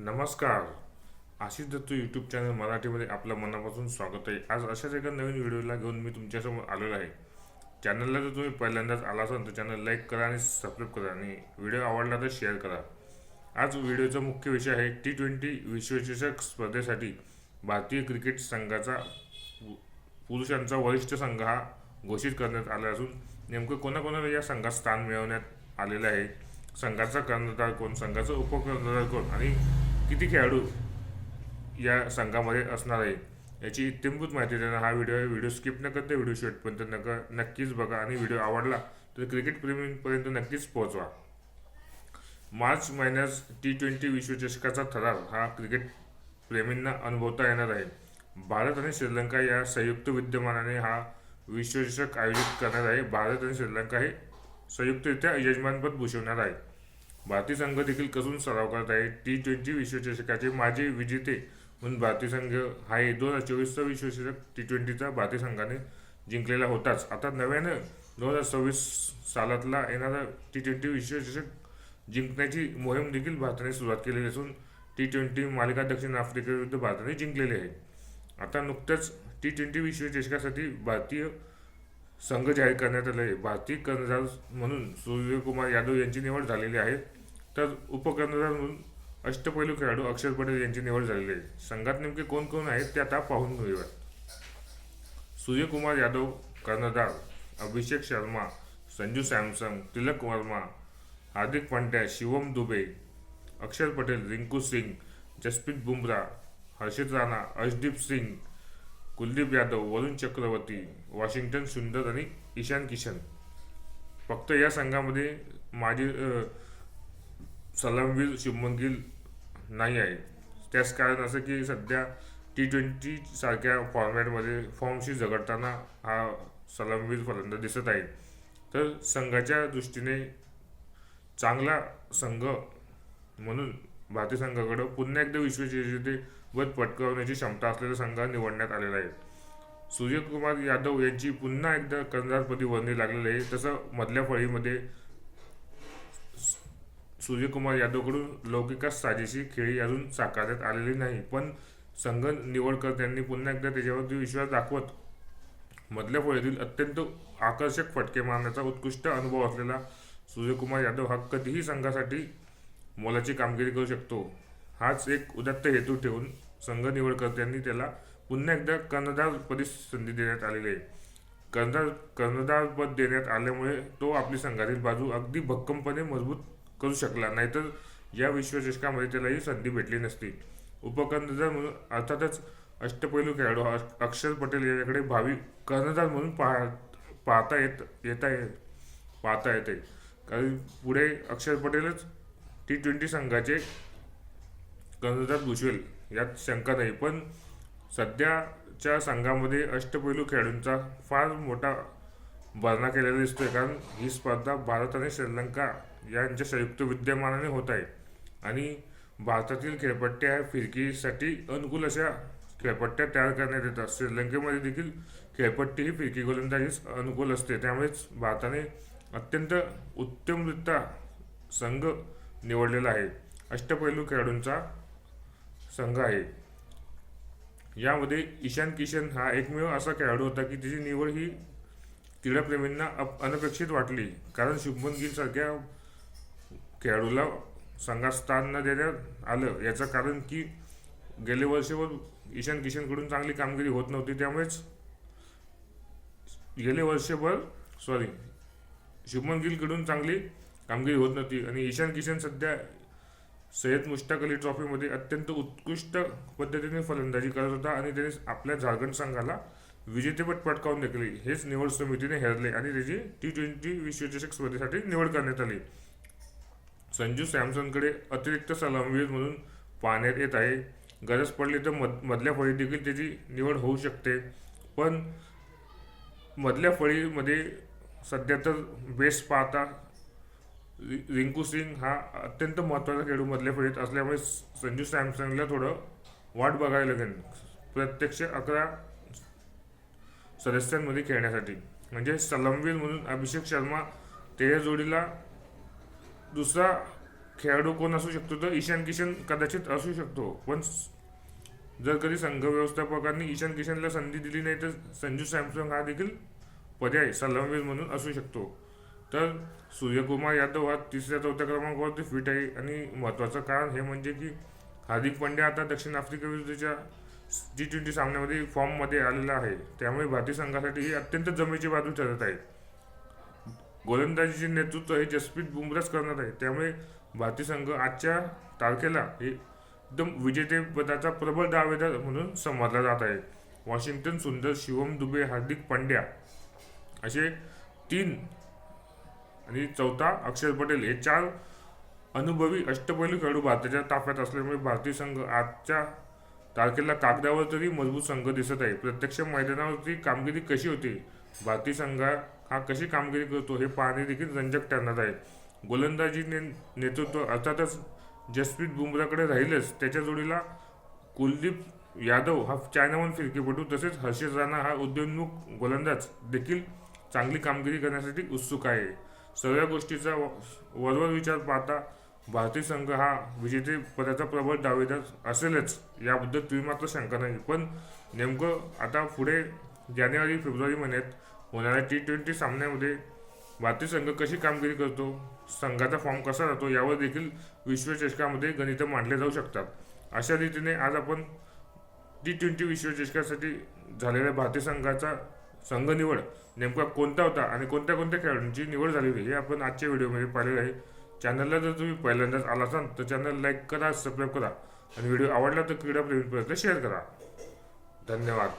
नमस्कार. Ashish Datta YouTube channel मराठीमध्ये आपलं मनापासून स्वागत आहे. आज अशाच एका नवीन व्हिडिओला घेऊन मी तुमच्यासमोर आलेलो आहे. चॅनलला जर तुम्ही पहिल्यांदाच आला असाल तर चॅनल लाईक करा आणि सबस्क्राईब करा आणि व्हिडिओ आवडला तर शेअर करा. आज व्हिडिओचा मुख्य विषय आहे टी ट्वेंटी विश्वचषक स्पर्धेसाठी भारतीय क्रिकेट संघाचा पु- पुरुषांचा वरिष्ठ संघ हा घोषित करण्यात आला असून नेमकं कोणाकोणाला या संघात स्थान मिळवण्यात आलेलं आहे? संघाचा कर्णधार कोण? संघाचा उपकर्णधार कोण? आणि किती खेळाडू या संघामध्ये असणार आहे याची इत्यंभूत माहिती देणं हा व्हिडिओ आहे. व्हिडिओ स्किप न करता व्हिडिओ शेवटपर्यंत नका नक्कीच बघा. आणि व्हिडिओ आवडला तर क्रिकेट प्रेमींपर्यंत नक्कीच पोहोचवा. मार्च महिन्यात टी ट्वेंटी विश्वचषकाचा थरार हा क्रिकेट प्रेमींना अनुभवता येणार आहे. भारत आणि श्रीलंका या संयुक्त विद्यमानाने हा विश्वचषक आयोजित करणार आहे. भारत आणि श्रीलंका हे संयुक्तरित्या यजमानपद भूषवणार आहे. भारतीय संघ देखील कसून सराव करत आहे. टी ट्वेंटी विश्वचषकाचे माजी विजेते म्हणून भारतीय संघ हा दोन हजार चोवीसचा विश्वचषक टी ट्वेंटीचा भारतीय संघाने जिंकलेला होताच. आता नव्यानं दोन हजार सव्वीस सालातला येणारा टी ट्वेंटी विश्वचषक जिंकण्याची मोहीम देखील भारताने सुरुवात केलेली असून टी ट्वेंटी मालिका दक्षिण आफ्रिकेविरुद्ध भारताने जिंकलेली आहे. आता नुकत्याच टी ट्वेंटी विश्वचषकासाठी भारतीय संघ जाहीर करण्यात आले आहे. भारतीय कर्णधार म्हणून सूर्यकुमार यादव यांची निवड झालेली आहे. तर उपकर्णधार म्हणून अष्टपैलू खेळाडू अक्षर पटेल यांची निवड झालेली आहे. संघात नेमके कोण कोण आहेत ते आता पाहून घेऊया. सूर्यकुमार यादव कर्णधार अभिषेक शर्मा संजू सॅमसंग तिलक वर्मा हार्दिक पांड्या शिवम दुबे अक्षर पटेल रिंकू सिंग जसप्रीत बुमराह हर्षित राणा अर्शदीप सिंग कुलदीप यादव वरुण चक्रवर्ती वॉशिंग्टन सुंदर आणि ईशान किशन. फक्त या संघामध्ये माजी सलामवीर शुभमन गिल नाही आहे. त्याच कारण असं की सध्या टी ट्वेंटी सारख्या फॉर्मॅटमध्ये फॉर्मशी झगडताना हा सलामवीर फलंदाज दिसत आहे. तर संघाच्या दृष्टीने चांगला संघ म्हणून भारतीय संघाकडं पुन्हा एकदा विश्वचषकाचे पद पटकावण्याची क्षमता असलेला संघ निवडण्यात आलेला आहे. सूर्यकुमार यादव यांची पुन्हा एकदा कर्णधारपदी वर्णी लागलेली आहे. तसं मधल्या फळीमध्ये सूर्यकुमार यादवकडून लौकिकास साजेशी खेळी अजून साकारण्यात आलेली नाही पण संघ निवडकर्त्यांनी पुन्हा एकदा त्याच्यावरती विश्वास दाखवत मधल्या फळीतील अत्यंत आकर्षक फटके मारण्याचा उत्कृष्ट अनुभव असलेला सूर्यकुमार यादव हा कधीही संघासाठी मोलाची कामगिरी करू शकतो. हाच एक उदात्त हेतू ठेवून संघ निवडकर्त्यांनी त्याला पुन्हा एकदा कर्णधारपदी संधी देण्यात आलेली आहे. कर्णधार कर्णधारपद देण्यात आल्यामुळे तो आपली संघातील बाजू अगदी भक्कमपणे मजबूत करू शकला. नाहीतर या विश्वचषकामध्ये त्याला ही संधी भेटली नसती. उपकर्णधार म्हणून अर्थातच अष्टपैलू खेळाडू अक्षर पटेल याच्याकडे भावी कर्णधार म्हणून पाह पाहता येत येता ये पाहता येते. कारण पुढे अक्षर पटेलच टी ट्वेंटी संघाचे कर्णधार भूषवेल यात शंका नाही. पण सध्याच्या संघामध्ये अष्टपैलू खेळाडूंचा फार मोठा भरणा केलेला दिसतोय. कारण ही स्पर्धा भारत आणि श्रीलंका यांच्या संयुक्त विद्यमानाने होत आहे. आणि भारतातील खेळपट्ट्या ह्या फिरकीसाठी अनुकूल अशा खेळपट्ट्या तयार करण्यात येतात. श्रीलंकेमध्ये देखील खेळपट्टी ही फिरकी गोलंदाजीस अनुकूल असते. त्यामुळेच भारताने अत्यंत उत्तमरित्या संघ निवडलेला आहे. अष्टपैलू खेळाडूंचा संघ आहे. यामध्ये ईशान किशन हा एकमेव असा खेळाडू होता की त्याची निवड ही क्रीडाप्रेमींना अप- अनपेक्षित वाटली. कारण शुभमन गिलसारख्या खेळाडूला संघात स्थान न देण्यात आलं. याचं कारण की गेले वर्षभर ईशान किशनकडून चांगली कामगिरी होत नव्हती. त्यामुळेच गेले वर्षभर सॉरी शुभमन गिलकडून चांगली कामगिरी होत नव्हती. आणि ईशान किशन सध्या सय्यद मुश्ताक अली ट्रॉफीमध्ये अत्यंत उत्कृष्ट पद्धतीने फलंदाजी करत होता. आणि त्याने आपल्या झारखंड संघाला विजेतेपद पटकावून देखील हेच निवड समितीने हेरले आणि त्याची टी ट्वेंटी विश्वचषक स्पर्धेसाठी निवड करण्यात आली. संजू सॅमसनकडे अतिरिक्त सलामवीर म्हणून पाहण्यात येत आहे. गरज पडली तर मध मधल्या फळीत देखील त्याची निवड होऊ शकते. पण मधल्या फळीमध्ये सध्या तर बेस्ट पाहता रि- रिंकू सिंग हा अत्यंत महत्त्वाचा खेळाडू मधल्या फळीत असल्यामुळे संजू सॅमसनला थोडं वाट बघायला लागेल. प्रत्यक्ष अकरा सदस्यांमध्ये खेळण्यासाठी. म्हणजे सलामवीर म्हणून अभिषेक शर्मा त्याच्या जोडीला दुसरा खेळाडू कोण असू शकतो तर ईशान किशन कदाचित असू शकतो. पण जर कधी संघ व्यवस्थापकांनी ईशान किशनला संधी दिली नाही तर संजू सॅमसंग हा देखील पर्याय सलामवीर म्हणून असू शकतो. तर सूर्यकुमार यादव हा तिसऱ्या चौथ्या क्रमांकावरती फिट आहे. आणि महत्त्वाचं कारण हे म्हणजे की हार्दिक पांड्या आता दक्षिण आफ्रिकेविरुद्धच्या टी ट्वेंटी सामन्यामध्ये फॉर्ममध्ये आलेला आहे. त्यामुळे भारतीय संघासाठी ही अत्यंत जमेची बाजू ठरत आहे. गोलंदाजीचे नेतृत्व हे जसप्रीत बुमराच करणार आहे. त्यामुळे भारतीय संघ आजच्या तारखेला हे एकदम विजेतेपदाचा प्रबळ दावेदार म्हणून समजला जात आहे. वॉशिंग्टन सुंदर शिवम दुबे हार्दिक पांड्या असे तीन आणि चौथा अक्षर पटेल हे चार अनुभवी अष्टपैलू खेळाडू भारताच्या ताफ्यात असल्यामुळे भारतीय संघ आजच्या तारखेला कागदावर तरी मजबूत संघ दिसत आहे. प्रत्यक्ष मैदानावरती कामगिरी कशी होते? भारतीय संघ हा कशी कामगिरी करतो हे पाहणे देखील रंजक ठरणार आहे. गोलंदाजी ने नेतृत्व अर्थातच जसप्रीत बुमराकडे राहीलच. त्याच्या जोडीला कुलदीप यादव हा चायनामन फिरकीपटू तसेच हर्षद राणा हा उद्योन्मुख गोलंदाज देखील चांगली कामगिरी करण्यासाठी उत्सुक आहे. सर्व गोष्टीचा व- वरवर विचार पाहता भारतीय संघ हा विजेतेपदाचा प्रबळ दावेदार असेलच याबद्दल तुम्ही मात्र शंका नाही. पण नेमकं आता पुढे जानेवारी फेब्रुवारी महिन्यात होणाऱ्या टी ट्वेंटी सामन्यामध्ये भारतीय संघ कशी कामगिरी करतो संघाचा फॉर्म कसा राहतो यावर देखील विश्वचषकामध्ये गणितं मांडले जाऊ शकतात. अशा रीतीने आज आपण टी ट्वेंटी विश्वचषकासाठी झालेल्या भारतीय संघाचा संघ निवड नेमका कोणता होता आणि कोणत्या कोणत्या खेळाडूंची निवड झालेली हे आपण आजच्या व्हिडिओमध्ये पाहिलेलं आहे. चॅनलला जर तुम्ही पहिल्यांदाच आला असाल तर चॅनल लाईक करा सबस्क्राईब करा. आणि व्हिडिओ आवडला तर क्रीडा प्रेमीपर्यंत शेअर करा. धन्यवाद.